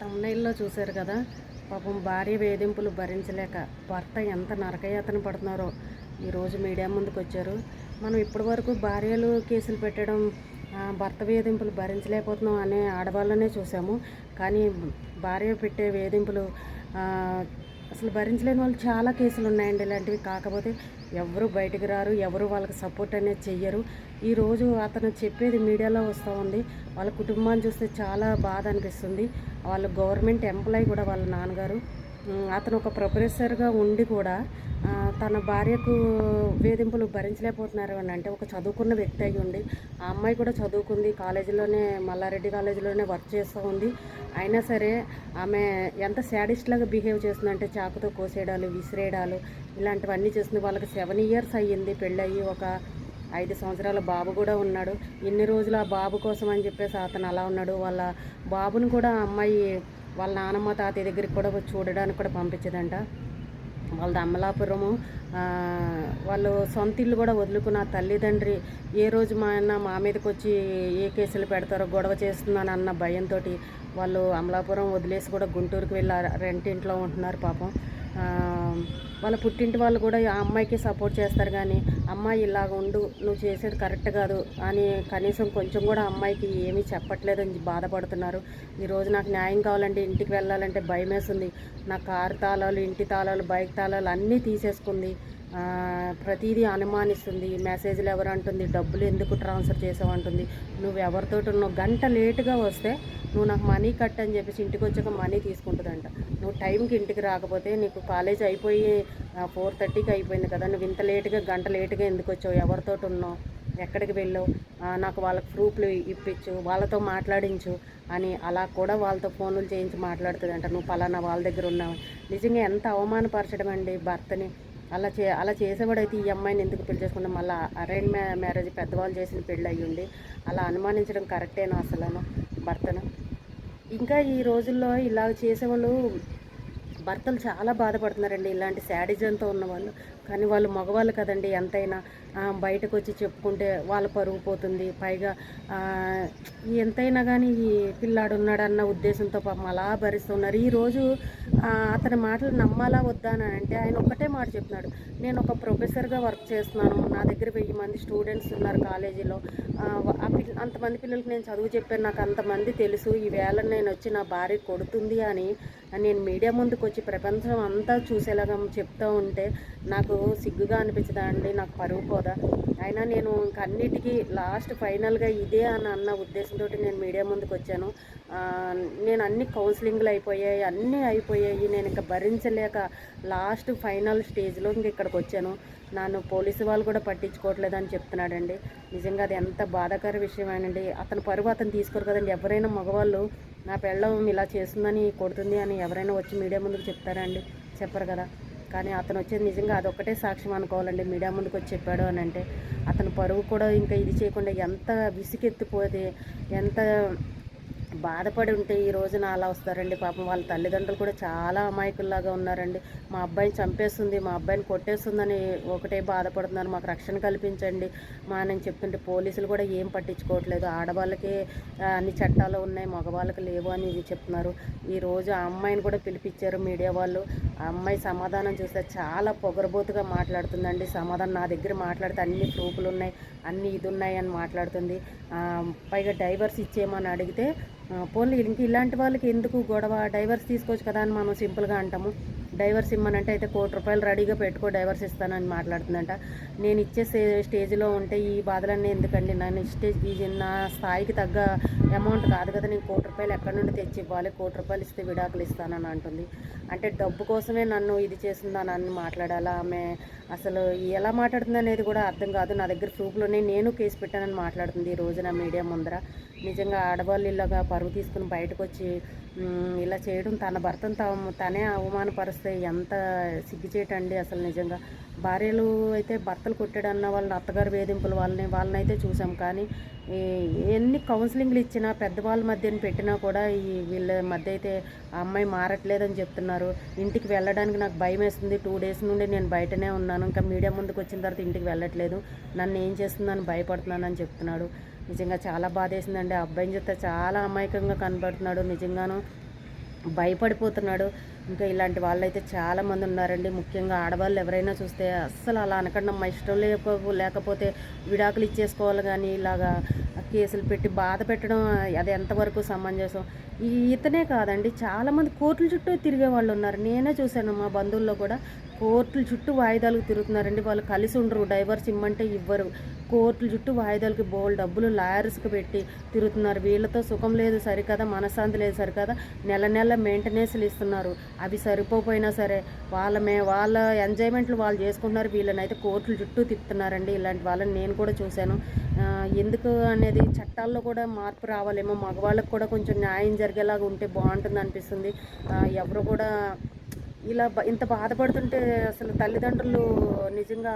తమ్ముళ్ళలో చూశారు కదా. పాపం భార్య వేధింపులు భరించలేక భర్త ఎంత నరకయాతన పడుతున్నారో. ఈరోజు మీడియా ముందుకు వచ్చారు మనం ఇప్పటి వరకు భార్యలు కేసులు పెట్టడం భర్త వేధింపులు భరించలేకపోతున్నాం అనే ఆడవాళ్ళనే చూసాము కానీ భార్య పెట్టే వేధింపులు అసలు భరించలేని వాళ్ళు చాలా కేసులు ఉన్నాయండి ఇలాంటివి. కాకపోతే ఎవరు బయటకు రారు ఎవరు వాళ్ళకి సపోర్ట్ అనేది చెయ్యరు. ఈరోజు అతను చెప్పేది మీడియాలో వస్తూ ఉంది. వాళ్ళ కుటుంబాన్ని చూస్తే చాలా బాధ అనిపిస్తుంది. వాళ్ళ గవర్నమెంట్ ఎంప్లాయీ కూడా వాళ్ళ నాన్నగారు. అతను ఒక ప్రొఫెసర్గా ఉండి కూడా తన భార్యకు వేధింపులు భరించలేకపోతున్నారు అని అంటే ఒక చదువుకున్న వ్యక్తి అయి ఉండి ఆ అమ్మాయి కూడా చదువుకుంది కాలేజీలోనే మల్లారెడ్డి కాలేజీలోనే వర్క్ చేస్తూ ఉంది. అయినా సరే ఆమె ఎంత శాడిస్ట్ లాగా బిహేవ్ చేస్తుందంటే చాకుతో కోసేయడాలు విసిరేయడాలు ఇలాంటివన్నీ చేస్తుంది. వాళ్ళకి సెవెన్ ఇయర్స్ అయ్యింది పెళ్ళయ్యి ఒక ఐదు సంవత్సరాల బాబు కూడా ఉన్నాడు. ఇన్ని రోజులు ఆ బాబు కోసం అని చెప్పేసి అతను అలా ఉన్నాడు. వాళ్ళ బాబుని కూడా ఆ అమ్మాయి వాళ్ళ నానమ్మ తాతయ్య దగ్గరికి కూడా చూడడానికి కూడా పంపించదంట. వాళ్ళది అమలాపురము వాళ్ళు సొంత ఇల్లు కూడా వదులుకున్న తల్లిదండ్రి ఏ రోజు మా అన్న మా మీదకి వచ్చి ఏ కేసులు పెడతారో గొడవ చేస్తున్నాను అన్న భయంతో వాళ్ళు అమలాపురం వదిలేసి కూడా గుంటూరుకి వెళ్ళి రెంటింట్లో ఇంట్లో ఉంటున్నారు పాపం. వాళ్ళ పుట్టింటి వాళ్ళు కూడా ఆ అమ్మాయికి సపోర్ట్ చేస్తారు కానీ అమ్మాయి ఇలాగ ఉండు నువ్వు చేసేది కరెక్ట్ కాదు అని కనీసం కొంచెం కూడా అమ్మాయికి ఏమీ చెప్పట్లేదని బాధపడుతున్నారు. ఈరోజు నాకు న్యాయం కావాలంటే ఇంటికి వెళ్ళాలంటే భయం వేస్తుంది నా కారు తాళాలు ఇంటి తాళాలు బైక్ తాళాలు అన్నీ తీసేసుకుంది. ప్రతిదీ అనుమానిస్తుంది. మెసేజ్లు ఎవరు అంటుంది? డబ్బులు ఎందుకు ట్రాన్స్ఫర్ చేసావు అంటుంది. నువ్వు ఎవరితో ఉన్నావు? గంట లేటుగా వస్తే నువ్వు నాకు మనీ కట్ అని చెప్పేసి ఇంటికి వచ్చాక మనీ తీసుకుంటుందంట. నువ్వు టైంకి ఇంటికి రాకపోతే నీకు కాలేజ్ అయిపోయి ఫోర్ థర్టీకి అయిపోయింది కదా. నువ్వు ఇంత లేటుగా గంట లేటుగా ఎందుకు వచ్చావు? ఎవరితో ఉన్నావు? ఎక్కడికి వెళ్ళావు? నాకు వాళ్ళకి ప్రూఫ్లు ఇప్పించు వాళ్ళతో మాట్లాడించు అని అలా కూడా వాళ్ళతో ఫోన్లు చేయించి మాట్లాడుతుందంట. నువ్వు పలానా వాళ్ళ దగ్గర ఉన్నావు. నిజంగా ఎంత అవమానపరచడం అండి భర్తని. అలా చే అలా చేసేవాడైతే ఈ అమ్మాయిని ఎందుకు పెళ్ళి చేసుకుంటాం మళ్ళీ అరేంజ్ మ్యారేజ్ పెద్దవాళ్ళు చేసిన పెళ్ళి అయ్యి అలా అనుమానించడం కరెక్టేనా అసలు భర్తను? ఇంకా ఈ రోజుల్లో ఇలా చేసేవాళ్ళు భర్తలు చాలా బాధపడుతున్నారండి. ఇలాంటి శాడిజంతో ఉన్నవాళ్ళు. కానీ వాళ్ళు మగవాళ్ళు కదండి ఎంతైనా బయటకు వచ్చి చెప్పుకుంటే వాళ్ళ పరుగు పోతుంది. పైగా ఎంతైనా కానీ ఈ పిల్లాడు ఉన్నాడన్న ఉద్దేశంతో పాపం అలా భరిస్తున్నారు. ఈరోజు అతని మాటలు నమ్మాలా వద్దా అని అంటే ఆయన ఒక్కటే మాట చెప్తున్నాడు. నేను ఒక ప్రొఫెసర్గా వర్క్ చేస్తున్నాను. నా దగ్గర వెయ్యి మంది స్టూడెంట్స్ ఉన్నారు కాలేజీలో. అంతమంది పిల్లలకి నేను చదువు చెప్పాను. నాకు అంతమంది తెలుసు. ఈ వేళ నేను వచ్చి నా భార్య కొడుతుంది అని నేను మీడియా ముందుకు వచ్చి ప్రపంచం అంతా చూసేలాగా చెప్తూ ఉంటే నాకు సిగ్గుగా అనిపించదా అండి? నాకు పరువు పోదా? అయినా నేను ఇంక అన్నిటికీ లాస్ట్ ఫైనల్గా ఇదే అని అన్న ఉద్దేశంతో నేను మీడియా ముందుకు వచ్చాను. నేను అన్ని కౌన్సిలింగ్లు అయిపోయాయి అన్నీ అయిపోయాయి. నేను ఇంకా భరించలేక లాస్ట్ ఫైనల్ స్టేజ్లో ఇంక ఇక్కడికి వచ్చాను. నన్ను పోలీసు వాళ్ళు కూడా పట్టించుకోవట్లేదని చెప్తున్నాడండి. నిజంగా అది ఎంత బాధాకర విషయమేనండి. అతను పరువు అతను తీసుకోరు కదండి. ఎవరైనా మగవాళ్ళు నా పెళ్ళం ఇలా చేస్తుందని కొడుతుంది అని ఎవరైనా వచ్చి మీడియా ముందుకు చెప్తారా అండి? చెప్పరు కదా. కానీ అతను వచ్చేది నిజంగా అదొక్కటే సాక్ష్యం అనుకోవాలండి. మీడియా ముందుకు వచ్చి చెప్పాడు అని అంటే. అతను పరువు కూడా ఇంకా ఇది చేయకుండా ఎంత విసిగెత్తిపోతే ఎంత బాధపడి ఉంటే ఈ రోజున అలా వస్తారండి. పాపం వాళ్ళ తల్లిదండ్రులు కూడా చాలా అమాయకుల్లాగా ఉన్నారండి. మా అబ్బాయిని చంపేస్తుంది మా అబ్బాయిని కొట్టేస్తుందని ఒకటే బాధపడుతున్నారు. మాకు రక్షణ కల్పించండి. మా నేను చెప్తుంటే పోలీసులు కూడా ఏం పట్టించుకోవట్లేదు. ఆడవాళ్ళకే అన్ని చట్టాలు ఉన్నాయి మగవాళ్ళకి లేవు అని చెప్తున్నారు. ఈరోజు ఆ అమ్మాయిని కూడా పిలిపించారు మీడియా వాళ్ళు. ఆ అమ్మాయి సమాధానం చూస్తే చాలా పొగరబోతుగా మాట్లాడుతుందండి. సమాధానం నా దగ్గర మాట్లాడితే అన్ని ప్రూఫ్లు ఉన్నాయి అన్ని ఇది ఉన్నాయి అని మాట్లాడుతుంది. పైగా డైవర్స్ ఇచ్చేయమని అడిగితే పోన్లీ ఇంక ఇలాంటి వాళ్ళకి ఎందుకు గొడవ? డైవర్స్ తీసుకోవచ్చు కదా అని మనం సింపుల్గా అంటాము. డైవర్స్ ఇమ్మనంటే అయితే కోటి రూపాయలు రెడీగా పెట్టుకో డైవర్స్ ఇస్తానని మాట్లాడుతుందంట. నేను ఇచ్చే స్టేజ్లో ఉంటే ఈ బాధలన్నీ ఎందుకండి? నన్ను స్టేజ్ ఈ నా స్థాయికి తగ్గ అమౌంట్ కాదు కదా నేను కోటి రూపాయలు ఎక్కడి నుండి తెచ్చి ఇవ్వాలి? కోటి రూపాయలు ఇస్తే విడాకులు ఇస్తానని అంటుంది. అంటే డబ్బు కోసమే నన్ను ఇది చేసిందా అని మాట్లాడాలా? ఆమె అసలు ఎలా మాట్లాడుతుంది అనేది కూడా అర్థం కాదు. నా దగ్గర ప్రూఫ్లోనే నేను కేసు పెట్టానని మాట్లాడుతుంది ఈ రోజున మీడియా ముందర. నిజంగా ఆడవాళ్ళు ఇలాగా పరువు తీసుకుని బయటకు వచ్చి ఇలా చేయడం తన భర్తను తాము తనే అవమానపరిస్తే ఎంత సిగ్గుచేటండి అసలు నిజంగా. భార్యలు అయితే భర్తలు కొట్టాడన్న వాళ్ళని అత్తగారు వేధింపులు వాళ్ళని వాళ్ళని అయితే చూసాం. కానీ ఎన్ని కౌన్సిలింగ్లు ఇచ్చినా పెద్దవాళ్ళ మధ్యన పెట్టినా కూడా ఈ వీళ్ళ మధ్య అయితే ఆ అమ్మాయి మారట్లేదని చెప్తున్నారు. ఇంటికి వెళ్ళడానికి నాకు భయం వేస్తుంది. టూ డేస్ నుండి నేను బయటనే ఉన్నాను. ఇంకా మీడియా ముందుకు వచ్చిన తర్వాత ఇంటికి వెళ్ళట్లేదు. నన్ను ఏం చేస్తుందని భయపడుతున్నానని చెప్తున్నాడు. నిజంగా చాలా బాధేసిందండి. ఆ అబ్బాయిని చూస్తే చాలా అమాయకంగా కనబడుతున్నాడు. నిజంగాను భయపడిపోతున్నాడు. ఇంకా ఇలాంటి వాళ్ళైతే చాలామంది ఉన్నారండి. ముఖ్యంగా ఆడవాళ్ళు ఎవరైనా చూస్తే అస్సలు అలా అనకుండా మా ఇష్టం లేక లేకపోతే విడాకులు ఇచ్చేసుకోవాలి కానీ ఇలాగా కేసులు పెట్టి బాధ పెట్టడం అది ఎంతవరకు సమంజసం? ఈ ఇతనే కాదండి. చాలామంది కోర్టుల చుట్టూ తిరిగే వాళ్ళు ఉన్నారు. నేనే చూశాను మా బంధువుల్లో కూడా కోర్టుల చుట్టూ వాయిదాలకు తిరుగుతున్నారండి. వాళ్ళు కలిసి ఉండరు. డైవర్స్ ఇమ్మంటే ఇవ్వరు. కోర్టుల చుట్టూ వాయిదాలకి బోల్ డబ్బులు లాయర్స్కి పెట్టి తిరుగుతున్నారు. వీళ్ళతో సుఖం లేదు సరికదా మనశ్శాంతి లేదు సరికదా నెల నెల మెయింటెనెన్స్లు ఇస్తున్నారు. అవి సరిపోయినా సరే వాళ్ళ మే వాళ్ళ ఎంజాయ్మెంట్లు వాళ్ళు చేసుకుంటున్నారు. వీళ్ళని అయితే కోర్టుల చుట్టూ తిప్పుతున్నారండి. ఇలాంటి వాళ్ళని నేను కూడా చూశాను. ఎందుకు అనేది చట్టాల్లో కూడా మార్పు రావాలేమో మగవాళ్ళకి కూడా కొంచెం న్యాయం జరిగేలాగా ఉంటే బాగుంటుంది అనిపిస్తుంది ఎవరు కూడా ఇలా ఇంత బాధపడుతుంటే అసలు తల్లిదండ్రులు నిజంగా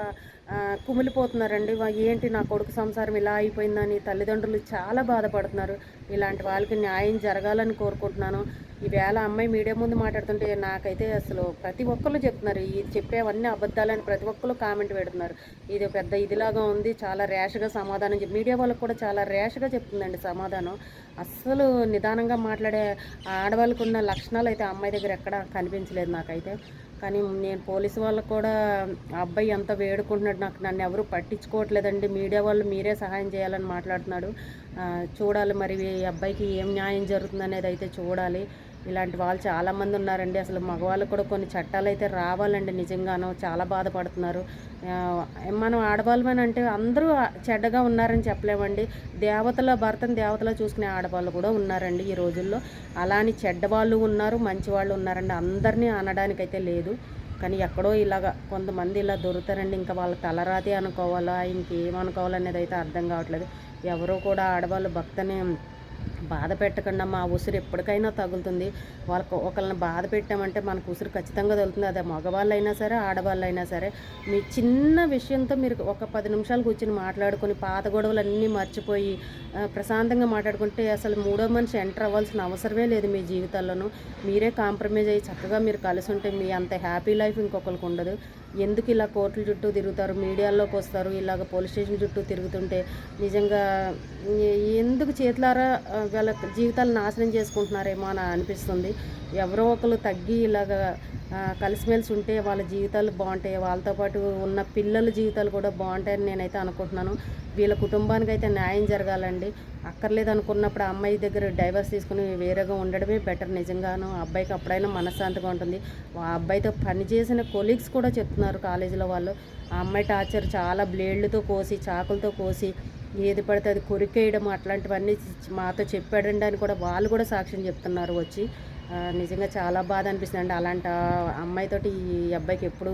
కుమిలిపోతున్నారండి. ఏంటి నా కొడుకు సంసారం ఇలా అయిపోయిందని తల్లిదండ్రులు చాలా బాధపడుతున్నారు. ఇలాంటి వాళ్ళకి న్యాయం జరగాలని కోరుకుంటున్నాను. ఈవేళ అమ్మాయి మీడియా ముందు మాట్లాడుతుంటే నాకైతే అసలు ప్రతి ఒక్కరు చెప్తున్నారు. ఈ చెప్పేవన్నీ అబద్ధాలని ప్రతి ఒక్కరు కామెంట్ పెడుతున్నారు. ఇది పెద్ద ఇదిలాగా ఉంది. చాలా ర్యాష్గా సమాధానం చెప్పి మీడియా వాళ్ళకి కూడా చాలా ర్యాష్గా చెప్తుందండి సమాధానం. అస్సలు నిదానంగా మాట్లాడే ఆడవాళ్ళకున్న లక్షణాలు అయితే అమ్మాయి దగ్గర ఎక్కడ కనిపించలేదు నాకైతే. కానీ నేను పోలీసు వాళ్ళకు కూడా ఆ అబ్బాయి ఎంత వేడుకుంటున్నాడు నాకు నన్ను ఎవరు పట్టించుకోవట్లేదండి మీడియా వాళ్ళు మీరే సహాయం చేయాలని మాట్లాడుతున్నాడు. చూడాలి మరి ఈ అబ్బాయికి ఏం న్యాయం జరుగుతుంది అనేది అయితే చూడాలి. ఇలాంటి వాళ్ళు చాలామంది ఉన్నారండి. అసలు మగవాళ్ళకు కూడా కొన్ని చట్టాలు అయితే రావాలండి నిజంగానో. చాలా బాధపడుతున్నారు. మనం ఆడవాళ్ళమని అంటే అందరూ చెడ్డగా ఉన్నారని చెప్పలేమండి. దేవతల భర్తను దేవతలో చూసుకునే ఆడవాళ్ళు కూడా ఉన్నారండి ఈ రోజుల్లో. అలాని చెడ్డ వాళ్ళు ఉన్నారు మంచి వాళ్ళు ఉన్నారండి. అందరినీ అనడానికైతే లేదు. కానీ ఎక్కడో ఇలాగ కొంతమంది ఇలా దొరుకుతారండి. ఇంకా వాళ్ళ తలరాతి అనుకోవాలా? ఇంకేమనుకోవాలనేది అయితే అర్థం కావట్లేదు. ఎవరో కూడా ఆడవాళ్ళు భక్తని బాధ పెట్టకుండా మా ఉసురు ఎప్పటికైనా తగులుతుంది. వాళ్ళకు ఒకళ్ళని బాధ పెట్టామంటే మనకు ఉసిరు ఖచ్చితంగా తగులుతుంది. అదే మగవాళ్ళైనా సరే ఆడవాళ్ళైనా సరే మీ చిన్న విషయంతో మీరు ఒక పది నిమిషాలు కూర్చొని మాట్లాడుకొని పాత గొడవలన్నీ మర్చిపోయి ప్రశాంతంగా మాట్లాడుకుంటే అసలు మూడో మనిషి ఎంటర్ అవ్వాల్సిన అవసరమే లేదు మీ జీవితాల్లోనూ. మీరే కాంప్రమైజ్ అయ్యి చక్కగా మీరు కలిసి ఉంటే మీ అంత హ్యాపీ లైఫ్ ఇంకొకరికి ఉండదు. ఎందుకు ఇలా కోర్టుల చుట్టూ తిరుగుతారు మీడియాల్లోకి వస్తారు ఇలాగ పోలీస్ స్టేషన్ చుట్టూ తిరుగుతుంటే నిజంగా ఎందుకు చేతులారా వాళ్ళ జీవితాలు నాశనం చేసుకుంటున్నారేమో అని అనిపిస్తుంది. ఎవరో ఒకరు తగ్గి ఇలాగ కలిసిమెలిసి ఉంటే వాళ్ళ జీవితాలు బాగుంటాయి. వాళ్ళతో పాటు ఉన్న పిల్లల జీవితాలు కూడా బాగుంటాయని నేనైతే అనుకుంటున్నాను. వీళ్ళ కుటుంబానికి అయితే న్యాయం జరగాలండి. అక్కర్లేదు అనుకున్నప్పుడు ఆ అమ్మాయి దగ్గర డైవర్స్ తీసుకుని వేరేగా ఉండడమే బెటర్ నిజంగాను. అబ్బాయికి అప్పుడైనా మనశ్శాంతిగా ఉంటుంది. ఆ అబ్బాయితో పనిచేసిన కొలీగ్స్ కూడా చెప్తున్నారు కాలేజీలో వాళ్ళు. ఆ అమ్మాయి టార్చర్ చాలా బ్లేడ్లతో కోసి చాకులతో కోసి ఏది పడితే అది కొరికేయడం అట్లాంటివన్నీ మాతో చెప్పాడండి అని కూడా వాళ్ళు కూడా సాక్ష్యం చెప్తున్నారు వచ్చి. నిజంగా చాలా బాధ అనిపిస్తుంది అండి అలాంటి అమ్మాయితోటి ఈ అబ్బాయికి ఎప్పుడు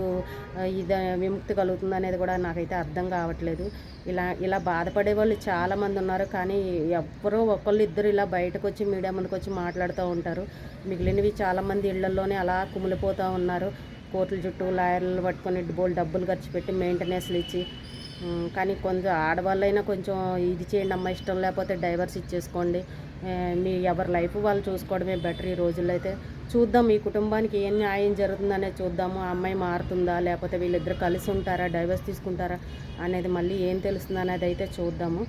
ఇది విముక్తి కలుగుతుంది అనేది కూడా నాకైతే అర్థం కావట్లేదు. ఇలా ఇలా బాధపడే వాళ్ళు చాలామంది ఉన్నారు. కానీ ఎవరో ఒకళ్ళు ఇద్దరు ఇలా బయటకు వచ్చి మీడియా ముందుకు వచ్చి మాట్లాడుతూ ఉంటారు. మిగిలినవి చాలామంది ఇళ్ళలోనే అలా కుమిలిపోతూ ఉన్నారు. కోర్టుల చుట్టూ లాయర్లు పట్టుకొని బోల్ డబ్బులు ఖర్చు పెట్టి మెయింటెనెన్స్లు ఇచ్చి కానీ కొంచెం ఆడవాళ్ళైనా కొంచెం ఇది చేయండి అమ్మ ఇష్టం లేకపోతే డైవర్స్ ఇచ్చేసుకోండి. మీ ఎవరి లైఫ్ వాళ్ళు చూసుకోవడమే బెటర్ ఈ రోజుల్లో అయితే. చూద్దాం ఈ కుటుంబానికి ఏం న్యాయం జరుగుతుందనేది చూద్దాము. ఆ అమ్మాయి మారుతుందా లేకపోతే వీళ్ళిద్దరు కలిసి ఉంటారా డైవర్స్ తీసుకుంటారా అనేది మళ్ళీ ఏం తెలుస్తుంది అనేది అయితే చూద్దాము.